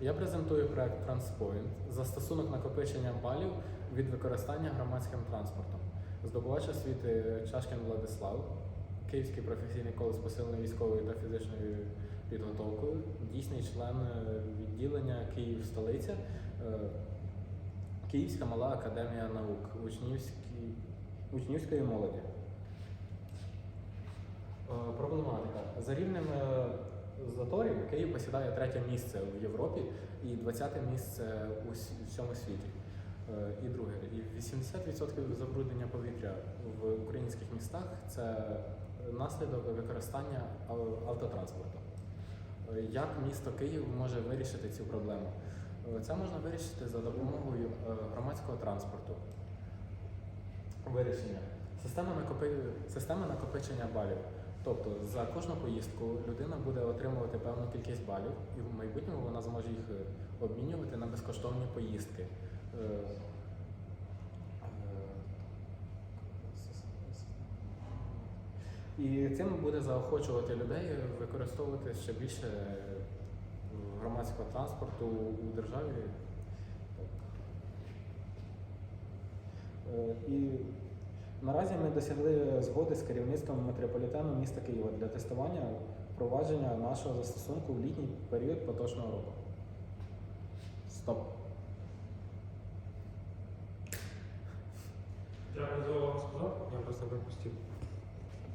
Я презентую проект TransPoint застосунок накопичення балів від використання громадським транспортом. Здобувач освіти Чашкін Владислав, Київський професійний коледж посиленої військової та фізичної підготовкою, дійсний член е, відділення Київ столиця, е, Київська мала академія наук, учнівської молоді. Е, Проблематика. За рівнем заторів Київ посідає третє місце в Європі і 20 місце у всьому світі. Е, І друге, і 80% забруднення повітря в українських містах це наслідок використання автотранспорту. Е, Як місто Київ може вирішити цю проблему? Е, Це можна вирішити за допомогою громадського транспорту. Вирішення. Система накопичення балів. Тобто за кожну поїздку людина буде отримувати певну кількість балів, і в майбутньому вона зможе їх е, обмінювати на безкоштовні поїздки. Е, е, І цим буде заохочувати людей використовувати ще більше громадського транспорту у державі. І наразі ми досягли згоди з керівництвом метрополітену міста Києва для тестування впровадження нашого застосунку в літній період поточного року. Стоп. Я про сказав, я просто пропустив.